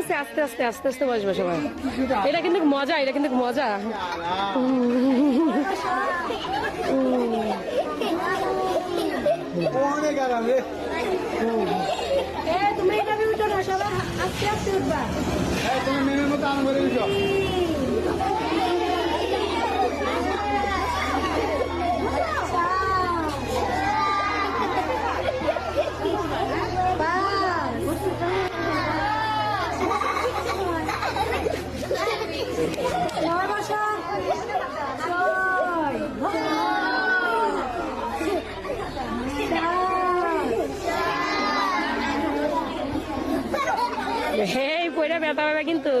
আরামসে আস্তে আস্তে আস্তে আস্তে বসবে সবাই এটা কিন্তু মজা এটা কিন্তু মজা। অনেক আরাম রে তুমি এটা উঠো না সবাই আস্তে আস্তে উঠবা। তুমি মেনের মতো আরাম করে এই পয়টা ব্যথা পাবে কিন্তু।